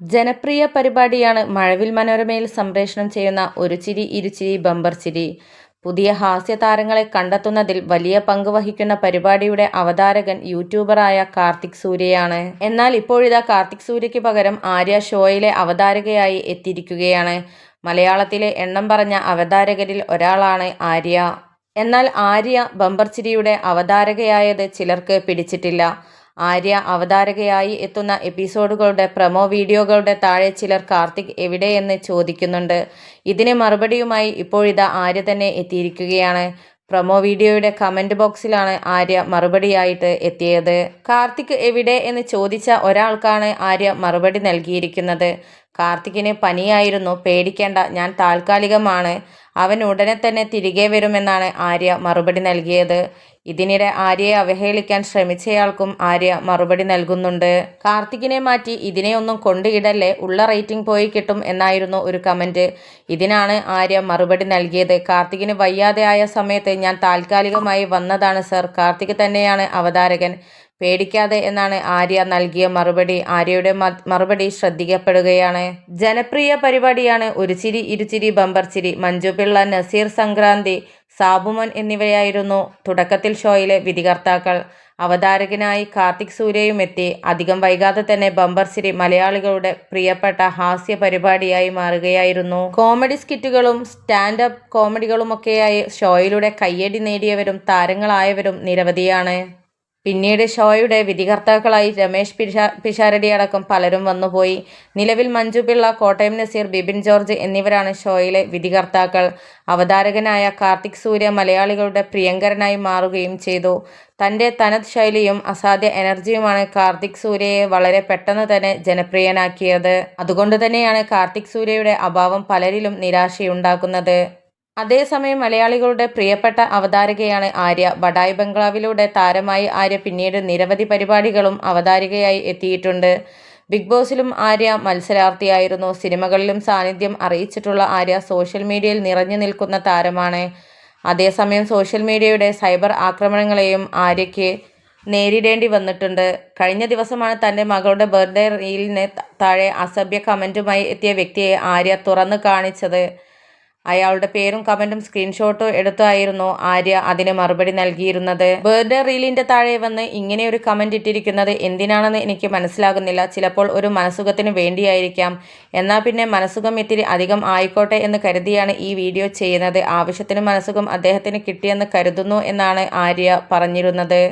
ജനപ്രിയ പരിപാടിയാണ് മഴവിൽ മനോരമയിൽ സംപ്രേഷണം ചെയ്യുന്ന ഒരു ചിരി ഇരുചിരി ബമ്പർ ചിരി. പുതിയ ഹാസ്യ താരങ്ങളെ കണ്ടെത്തുന്നതിൽ വലിയ പങ്ക് വഹിക്കുന്ന പരിപാടിയുടെ അവതാരകൻ യൂട്യൂബറായ കാർത്തിക് സൂര്യയാണ്. എന്നാൽ ഇപ്പോഴിതാ കാർത്തിക് സൂര്യയ്ക്ക് പകരം ആര്യ ഷോയിലെ അവതാരകയായി എത്തിയിരിക്കുകയാണ്. മലയാളത്തിലെ എണ്ണം പറഞ്ഞ അവതാരകരിൽ ഒരാളാണ് ആര്യ. എന്നാൽ ആര്യ ബമ്പർ ചിരിയുടെ അവതാരകയായത് ചിലർക്ക് പിടിച്ചിട്ടില്ല. ആര്യ അവതാരകയായി എത്തുന്ന എപ്പിസോഡുകളുടെ പ്രമോ വീഡിയോകളുടെ താഴെ ചിലർ കാർത്തിക് എവിടെയെന്ന് ചോദിക്കുന്നുണ്ട്. ഇതിന് മറുപടിയുമായി ഇപ്പോഴിതാ ആര്യ തന്നെ എത്തിയിരിക്കുകയാണ്. പ്രൊമോ വീഡിയോയുടെ കമന്റ് ബോക്സിലാണ് ആര്യ മറുപടിയായിട്ട് എത്തിയത്. കാർത്തിക് എവിടെ എന്ന് ചോദിച്ച ഒരാൾക്കാണ് ആര്യ മറുപടി നൽകിയിരിക്കുന്നത്. കാർത്തികിന് പനിയായിരുന്നു. പേടിക്കേണ്ട. ഞാൻ താൽക്കാലികമാണ്. അവൻ ഉടനെ തന്നെ തിരികെ വരുമെന്നാണ് ആര്യ മറുപടി നൽകിയത്. ഇതിനിടെ ആര്യയെ അവഹേളിക്കാൻ ശ്രമിച്ചയാൾക്കും ആര്യ മറുപടി നൽകുന്നുണ്ട്. കാർത്തികിനെ മാറ്റി ഇതിനെയൊന്നും കൊണ്ടിടല്ലേ ഉള്ള റേറ്റിംഗ് പോയി കിട്ടും എന്നായിരുന്നു ഒരു കമന്റ് ഇതിനാണ് ആര്യ മറുപടി നൽകിയത്. കാർത്തികിന് വയ്യാതെ ആയ സമയത്ത് ഞാൻ താൽക്കാലികമായി വന്നതാണ് സർ. കാർത്തിക് തന്നെയാണ് അവതാരകൻ. പേടിക്കാതെ എന്നാണ് ആര്യ നൽകിയ മറുപടി. ആര്യയുടെ മറുപടി ശ്രദ്ധിക്കപ്പെടുകയാണ്. ജനപ്രിയ പരിപാടിയാണ് ഒരു ചിരി ഇരുചിരി ബമ്പർ ചിരി. മഞ്ജു പിള്ള നസീർ സംക്രാന്തി സാബുമോൻ എന്നിവയായിരുന്നു തുടക്കത്തിൽ ഷോയിലെ വിധികർത്താക്കൾ. അവതാരകനായി കാർത്തിക് സൂര്യയും എത്തി. അധികം വൈകാതെ തന്നെ ബമ്പർ സിരി മലയാളികളുടെ പ്രിയപ്പെട്ട ഹാസ്യ പരിപാടിയായി മാറുകയായിരുന്നു. കോമഡി സ്കിറ്റുകളും സ്റ്റാൻഡപ്പ് കോമഡികളുമൊക്കെയായി ഷോയിലൂടെ കയ്യടി നേടിയവരും താരങ്ങളായവരും നിരവധിയാണ്. പിന്നീട് ഷോയുടെ വിധികർത്താക്കളായി രമേശ് പിഷാ പിഷാരടി അടക്കം പലരും വന്നുപോയി. നിലവിൽ മഞ്ജു പിള്ള കോട്ടയം നസീർ ബിബിൻ ജോർജ് എന്നിവരാണ് ഷോയിലെ വിധികർത്താക്കൾ. അവതാരകനായ കാർത്തിക് സൂര്യ മലയാളികളുടെ പ്രിയങ്കരനായി മാറുകയും ചെയ്തു. തന്റെ തനത് ശൈലിയും അസാധ്യ എനർജിയുമാണ് കാർത്തിക് സൂര്യയെ വളരെ പെട്ടെന്ന് തന്നെ ജനപ്രിയനാക്കിയത്. അതുകൊണ്ട് തന്നെയാണ് കാർത്തിക് സൂര്യയുടെ അഭാവം പലരിലും നിരാശയുണ്ടാക്കുന്നത്. അതേസമയം മലയാളികളുടെ പ്രിയപ്പെട്ട അവതാരകയാണ് ആര്യ. ബഡായ് ബംഗ്ലാവിലൂടെ താരമായി ആര്യ പിന്നീട് നിരവധി പരിപാടികളും അവതാരികയായി എത്തിയിട്ടുണ്ട്. ബിഗ് ബോസിലും ആര്യ മത്സരാർത്ഥിയായിരുന്നു. സിനിമകളിലും സാന്നിധ്യം അറിയിച്ചിട്ടുള്ള ആര്യ സോഷ്യൽ മീഡിയയിൽ നിറഞ്ഞു നിൽക്കുന്ന താരമാണ്. അതേസമയം സോഷ്യൽ മീഡിയയുടെ സൈബർ ആക്രമണങ്ങളെയും ആര്യയ്ക്ക് നേരിടേണ്ടി വന്നിട്ടുണ്ട്. കഴിഞ്ഞ ദിവസമാണ് തന്റെ മകളുടെ ബർത്ത്ഡേ റീലിന് താഴെ അസഭ്യ കമന്റുമായി എത്തിയ വ്യക്തിയെ ആര്യ തുറന്നു കാണിച്ചത്. അയാളുടെ പേരും കമന്റും സ്ക്രീൻഷോട്ടോ എടുത്തായിരുന്നു ആര്യ അതിന് മറുപടി നൽകിയിരുന്നത്. ബർത്ത്ഡേ റീലിന്റെ താഴെ വന്ന് ഇങ്ങനെ ഒരു കമന്റ് ഇട്ടിരിക്കുന്നത് എന്തിനാണെന്ന് എനിക്ക് മനസ്സിലാകുന്നില്ല. ചിലപ്പോൾ ഒരു മനസുഖത്തിന് വേണ്ടിയായിരിക്കാം. എന്നാൽ പിന്നെ മനസുഖം ഇത്തിരി അധികം ആയിക്കോട്ടെ എന്ന് കരുതിയാണ് ഈ വീഡിയോ ചെയ്യുന്നത്. ആവശ്യത്തിന് മനസുഖം അദ്ദേഹത്തിന് കിട്ടിയെന്ന് കരുതുന്നു എന്നാണ് ആര്യ പറഞ്ഞിരുന്നത്.